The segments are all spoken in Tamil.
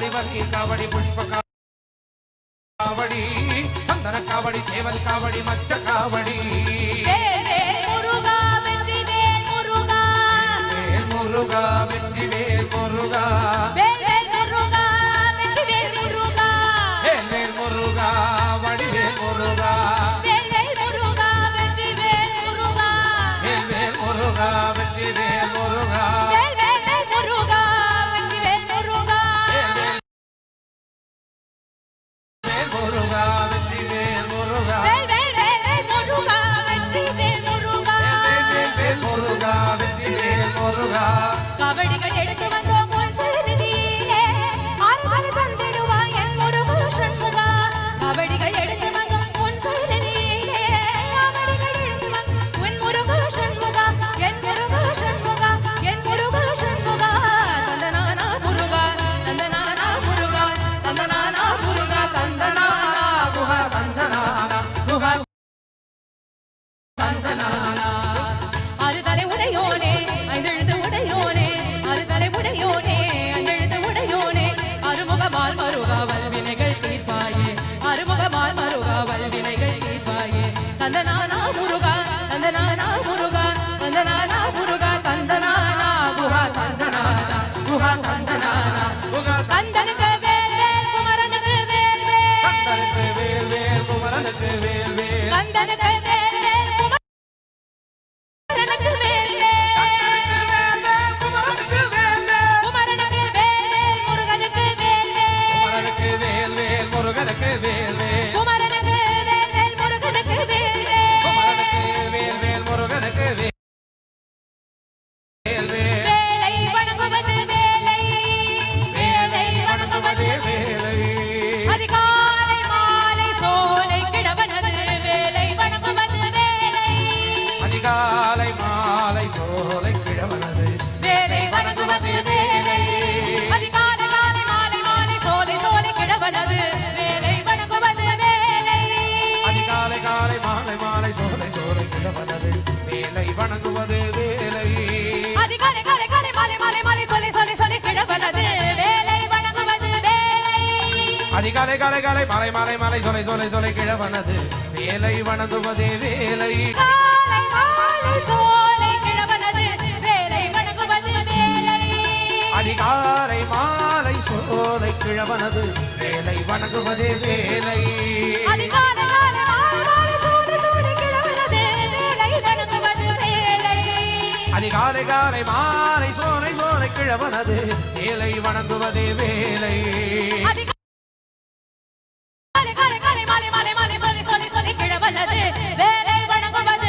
காவடி வங்கி காவடி புஷ்ப காவடி சந்தன காவடி சேவல் காவடி மச்ச காவடி. கந்தனுக்கு வேல் வேல். வேல் அதிகாலை காலை காலை மலை மலை மலை சொலை சொலை சொலை கிழவனது. வேலை வணங்குவதே வேலை. அதிகாலை மாலை சோலை கிழவனது. வேலை வணங்குவதே வேலை. அதிகாலை காலை மாலை சோலை சோலை கிழவனது. வேலை வணங்குவதே வேலை. வேலை கிழவனது வேலை வணங்குவது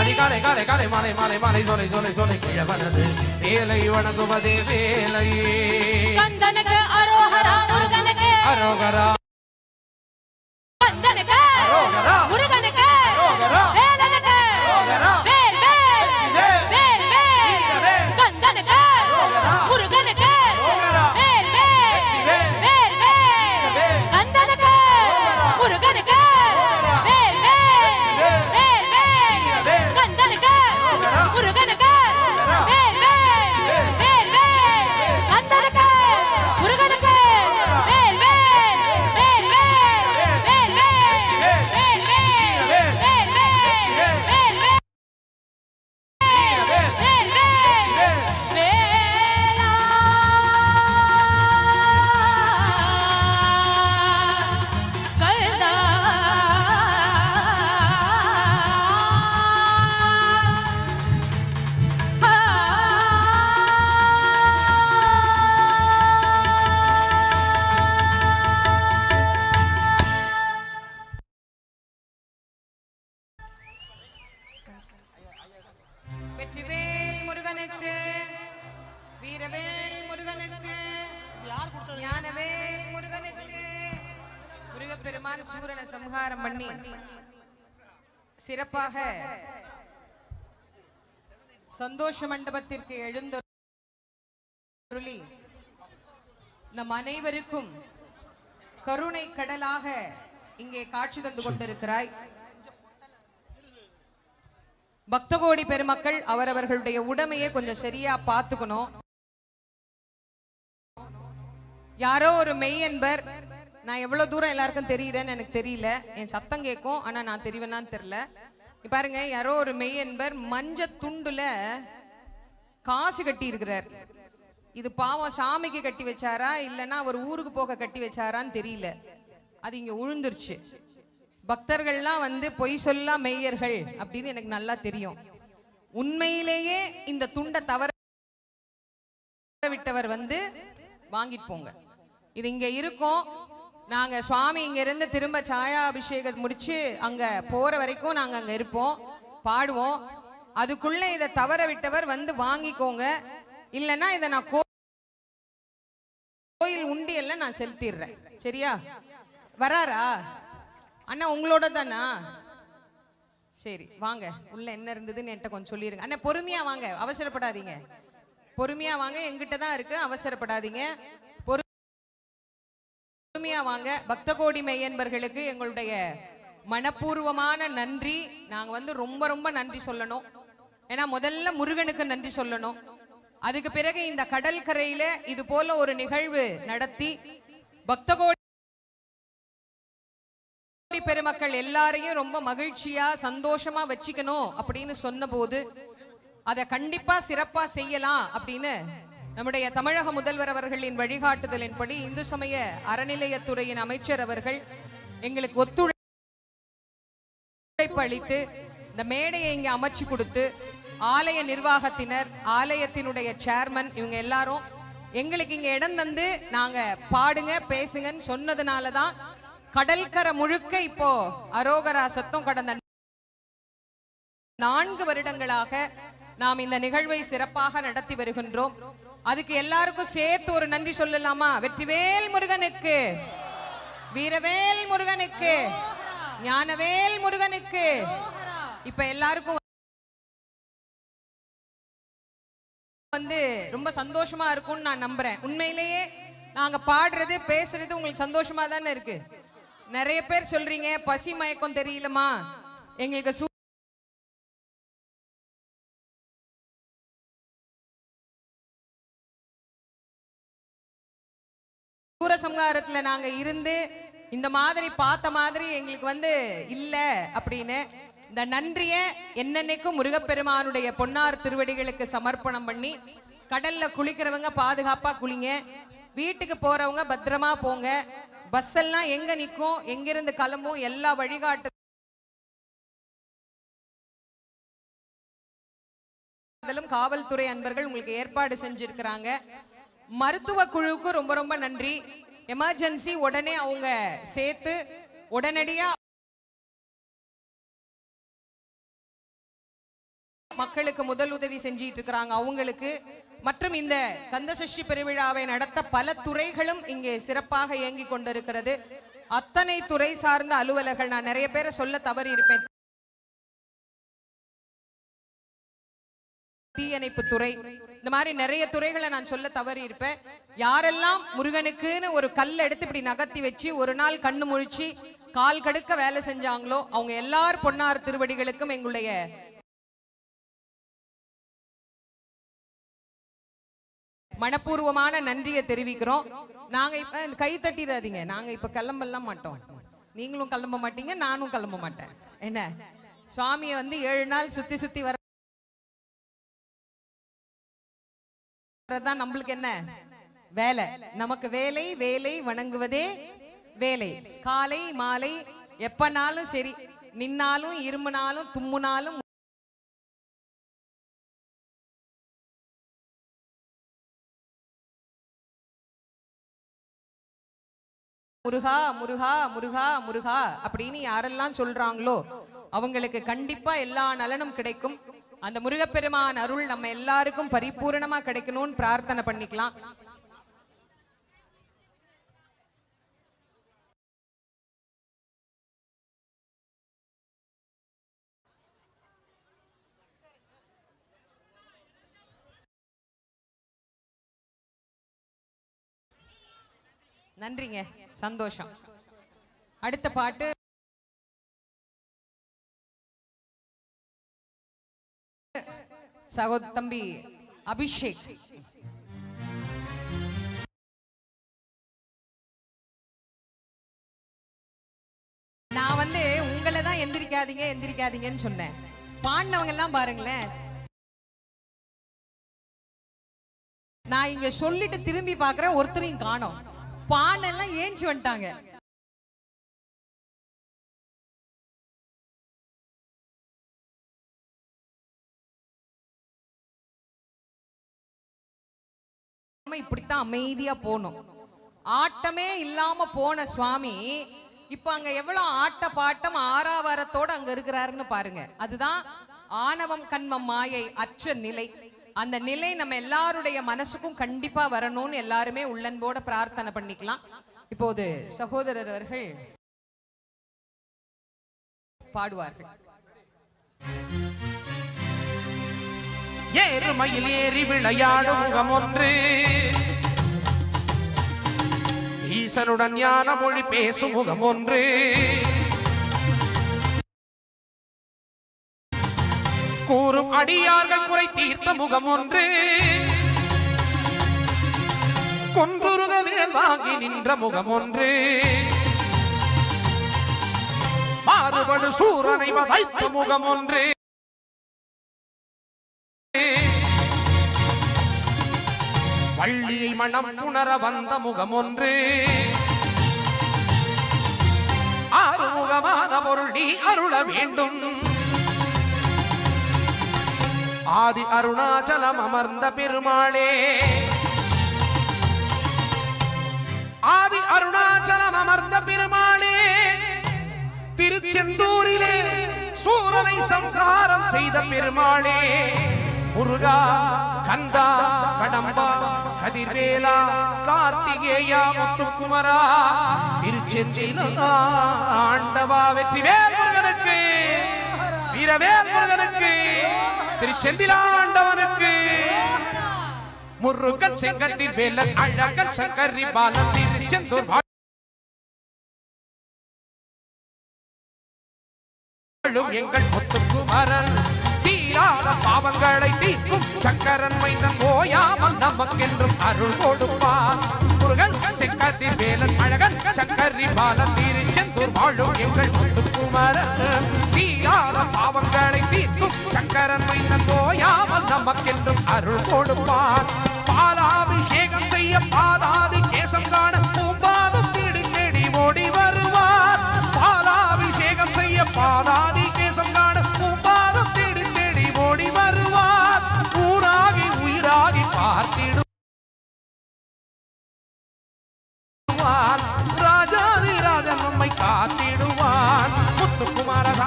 அதிகாலை காலை காலை மாலை மாலை மாலை சோலை சோலை சோலை கிழவனது வேலை வணங்குவதே வேலை கந்தனுக்கு அரோகரா முருகனுக்கு. அரோகரா சிறப்பாக சந்தோஷ மண்டபத்திற்கு எழுந்தொருளி நம் அனைவருக்கும் கருணை கடலாக இங்கே காட்சி தந்து கொண்டிருக்கிறாய். பக்தகோடி பெருமக்கள் அவரவர்களுடைய உடமையை கொஞ்சம் சரியா பார்த்துக்கணும். யாரோ ஒரு மெய் என்பர் நான் எவ்வளவு தூரம் எல்லாருக்கும் தெரியுறேன்னு எனக்கு தெரியல. என் சத்தம் கேட்கும் ஆனா நான் தெரிவேனான்னு தெரியல. பாருங்க யாரோ ஒரு மெய் என்பர் மஞ்ச துண்டுல காசு கட்டி இருக்கிறார் இது பாவம் சாமிக்கு கட்டி வச்சாரா இல்லைன்னா அவர் ஊருக்கு போக கட்டி வச்சாரான்னு தெரியல. அது இங்க உழுந்துருச்சு. பக்தர்கள்லாம் வந்து பொய் சொல்லா மெய்யர்கள் அப்படின்னு எனக்கு நல்லா தெரியும். உண்மையிலேயே இந்த துண்டை தவற விட்டவர் வந்து வாங்கிட்டு போங்க. இது இங்க இருக்கும். நாங்க சுவாமி இங்க இருந்து திரும்ப சாயா அபிஷேகம் முடிச்சு அங்க போற வரைக்கும் நாங்க அங்க இருப்போம் பாடுவோம். அதுக்குள்ள இதை தவற விட்டவர் வந்து வாங்கிக்கோங்க. இல்லைன்னா இதை நான் கோயில் உண்டியெல்லாம் நான் செலுத்திடுறேன். சரியா? வராரா? அண்ணா உங்களோட தானா? சரி வாங்க. உள்ள என்ன இருந்ததுன்னு என்கிட்ட கொஞ்சம் சொல்லிருங்க. அண்ணா பொறுமையா வாங்க. அவசரப்படாதீங்க. பொறுமையா வாங்க. எங்கிட்ட தான் இருக்கு. அவசரப்படாதீங்க. பொறுமையா வாங்க. பக்த கோடி மெய்யன்பர்களுக்கு எங்களுடைய மனப்பூர்வமான நன்றி. நாங்க வந்து ரொம்ப ரொம்ப நன்றி சொல்லணும். ஏன்னா முதல்ல முருகனுக்கு நன்றி சொல்லணும். அதுக்கு பிறகு இந்த கடற்கரையில இது போல ஒரு நிகழ்வு நடத்தி பக்த கோடி பெருமக்கள் எல்லாரையும் ரொம்ப மகிழ்ச்சியா சந்தோஷமா வச்சுக்கணும் அப்படின்னு சொன்ன போது அதை கண்டிப்பா சிறப்பா செய்யலாம் அப்படின்னு நம்முடைய தமிழக முதல்வர் அவர்களின் வழிகாட்டுதலின்படி இந்து சமய அறநிலையத்துறையின் அமைச்சர் அவர்கள் எங்களுக்கு ஒத்துழைப்பு அளித்து இந்த மேடையை இங்க அமைச்சு கொடுத்து ஆலய நிர்வாகத்தினர் ஆலயத்தினுடைய சேர்மன் இவங்க எல்லாரும் எங்களுக்கு இங்க இடம் தந்து நாங்க பாடுங்க பேசுங்கன்னு சொன்னதுனால தான் கடற்கரை முழுக்க இப்போ அரோகரா சத்தம் கடந்த நான்கு வருடங்களாக நாம் இந்த நிகழ்வை சிறப்பாக நடத்தி வருகின்றோம். அதுக்கு எல்லாருக்கும் சேர்த்து ஒரு நன்றி சொல்லலாமா? வெற்றிவேல் முருகனுக்கு. வீரவேல் முருகனுக்கு. ஞானவேல் முருகனுக்கு. இப்ப எல்லாருக்கும் வந்து ரொம்ப சந்தோஷமா இருக்கும்னு நான் நம்புறேன். உண்மையிலேயே நாங்க பாடுறது பேசுறது உங்களுக்கு சந்தோஷமா தானே இருக்கு? நிறைய பேர் சொல்றீங்க பசி மயக்கம் தெரியலமா? எங்களுக்கு சூ- நாங்கள் இருந்து இந்த மாதிரி பார்த்த மாதிரி எங்களுக்கு வந்து இல்லை அப்படின்னு இந்த நன்றிய என்னென்னைக்கும் முருகப்பெருமானுடைய பொன்னார் திருவடிகளுக்கு சமர்ப்பணம் பண்ணி கடல்ல குளிக்கிறவங்க பாதுகாப்பா குளிங்க வீட்டுக்கு போறவங்க பத்திரமா போங்க பஸ் எல்லாம் எங்க நிக்கும் எங்கிருந்து கிளம்பும் எல்லா வழிகாட்டு காவல்துறை அன்பர்கள் உங்களுக்கு ஏற்பாடு செஞ்சிருக்கிறாங்க. மருத்துவ குழுவுக்கு ரொம்ப ரொம்ப நன்றி. எமர்ஜென்சி உடனே அவங்க சேர்த்து உடனடியா மக்களுக்கு முதல் உதவி செஞ்சிட்டு இருக்கிறாங்க. அவங்களுக்கு மற்றும் இந்த கந்தசஷ்டி பெருவிழாவை நடத்த பல துறைகளும் இங்கே சிறப்பாக இயங்கிக் கொண்டிருக்கிறது. அத்தனை துறை சார்ந்த அலுவலர்கள் நான் நிறைய பேரை சொல்ல தவறி இருப்பேன் தீயணைப்பு துறை. இந்த மாதிரி நிறைய துறைகளை நான் சொல்ல தவறி இருப்பேன் யாரெல்லாம் முருகனுக்குன்னு ஒரு கல் எடுத்து இப்படி நகர்த்தி வச்சு ஒரு நாள் கண்ணு முழிச்சு கால் கடுக்க வேலை செஞ்சாங்களோ அவங்க எல்லார் பொன்னார் திருவடிகளுக்கும் எங்களுடைய மனப்பூர்வமான நன்றியை தெரிவிக்கிறோம். நாங்க இப்ப கை தட்டிடாதீங்க. நாங்க இப்ப கிளம்பலாம் மாட்டோம். நீங்களும் கிளம்ப மாட்டீங்க நானும் கிளம்ப மாட்டேன். என்ன? சுவாமியை வந்து ஏழு நாள் சுத்தி சுத்தி வர தான் நம்மளுக்கு என்ன? வேலை. நமக்கு வேலை வேலை வணங்குவதே வேலை. காலை மாலை எப்பனாலும் சரி. நின்னாலும் இருமுனாலும் தும்முனாலும் முருகா முருகா முருகா முருகா அப்படின்னு யாரெல்லாம் சொல்றாங்களோ அவங்களுக்கு கண்டிப்பா எல்லா நலனும் கிடைக்கும். அந்த முருகப்பெருமான் அருள் நம்ம எல்லாருக்கும் பரிபூரணமா கிடைக்கணும்னு பிரார்த்தனை பண்ணிக்கலாம். நன்றிங்க. சந்தோஷம். அடுத்த பாட்டு. சகோ தம்பி அபிஷேக். நான் வந்து உங்களை தான் எந்திரிக்காதீங்க எந்திரிக்காதீங்கன்னு சொன்னேன். பாடினவங்க எல்லாம் பாருங்களேன். நான் இங்க சொல்லிட்டு திரும்பி பாக்குறேன் ஒருத்தரையும் காணும். பானெல்லாம் ஏஞ்சி வந்துட்டாங்க. இப்படித்தான் அமைதியா போகணும். ஆட்டமே இல்லாம போன சுவாமி இப்ப அங்க எவ்வளவு ஆட்ட பாட்டம் ஆறாவாரத்தோட அங்க இருக்கிறாருன்னு பாருங்க. அதுதான் ஆணவம் கண்மம் மாயை அச்ச நிலை. அந்த நிலை நம்ம எல்லாருடைய மனசுக்கும் கண்டிப்பா வரணும்னு எல்லாருமே உள்ளன்போட பிரார்த்தனை பண்ணிக்கலாம். இப்போது சகோதரர் அவர்கள் பாடுவார்கள். ஏறுமையில் ஏறி விளையாடும் முகம் ஒன்று ஈசனுடன் ஞான மொழி பேசும் முகம் ஒன்று கூறும் அடியார்கள் குறை தீர்த்த முகம் ஒன்று கொன்றுருக வாங்கி நின்ற முகம் ஒன்று மாறுபடு சூரனை வதைத்த முகம் ஒன்று வள்ளியை மனம் புணர வந்த முகம் ஒன்று ஆறுமுகமான பொருள் நீ அருள வேண்டும். ஆதி அருணாச்சலம் அமர்ந்த பெருமாளே. ஆதி அருணாச்சலம் அமர்ந்த பெருமாளே. திருச்செந்தூரிலே சூரனை சம்சாரம் செய்த பெருமாளே. முருகா கந்தா கடம்பா கதிர்வேலா கார்த்திகேயா முத்துக்குமரா திருச்செந்தில ஆண்டவா வெற்றி வெற்றிவேல் முருகனுக்கு வீரவேல் முருகனுக்கு திருச்செந்திலாண்டவனுக்கு முருகன் செங்கத்தில் வேலன் அழகன் சங்கரி பாலன் திருச்செந்தூர் எங்கள் முத்துக்குமரன் தீராத பாவங்களை தீர்க்கும் சக்கரன் மைந்தன் ஓயாமல் நமக்கென்றும் அருள் கொடுப்பான் முருகன் செக்கத்தி வேலன் அழகன் சக்கரி பாலன் திருச்செந்தூர் வாழும் எங்கள் முத்துக்குமரன் தீராத பாவங்களை தீர்க்கும் சக்கரன் மைந்தன் ஓயாமல் நமக்கென்றும் அருள் கொடுப்பான்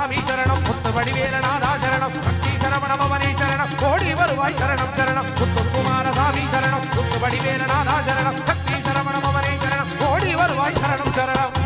சாமி சரணம் முத்து வடிவேலநாதா சரணம் சக்தி சரவண பவனே சரணம் கோடி வருவாய் சரணம் சரணம் முத்து குமார சாமி சரணம் முத்து வடிவேலநாதா சரணம் சக்தி சரவண பவனே சரணம் கோடி வருவாய் சரணம் சரணம்.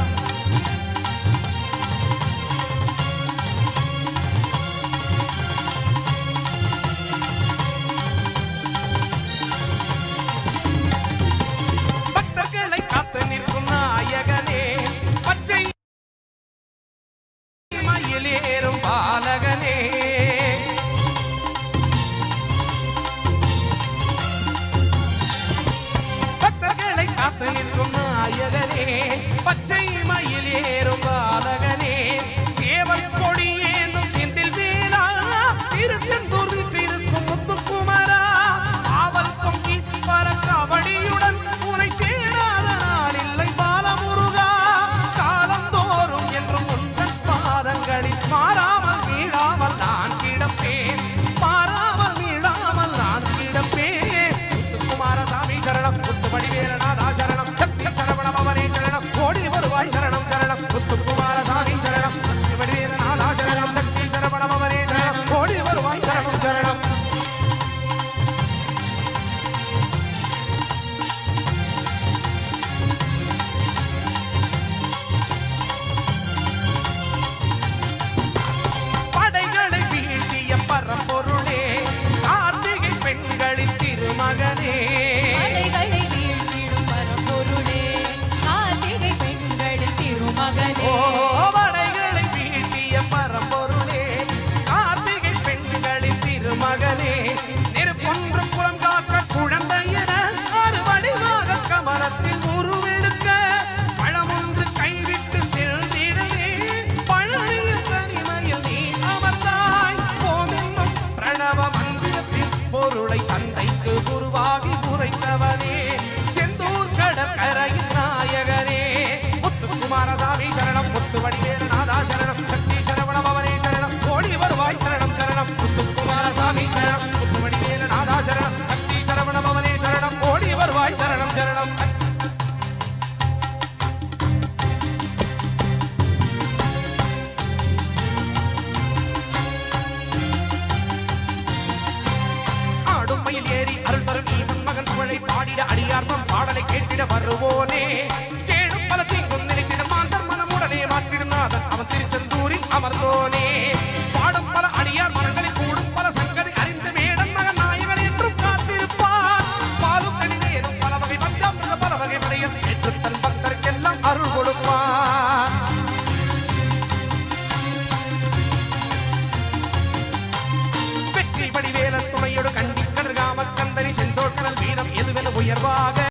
பாடிட அடியார்மம் பாடலை கேட்டிட வருவோனே.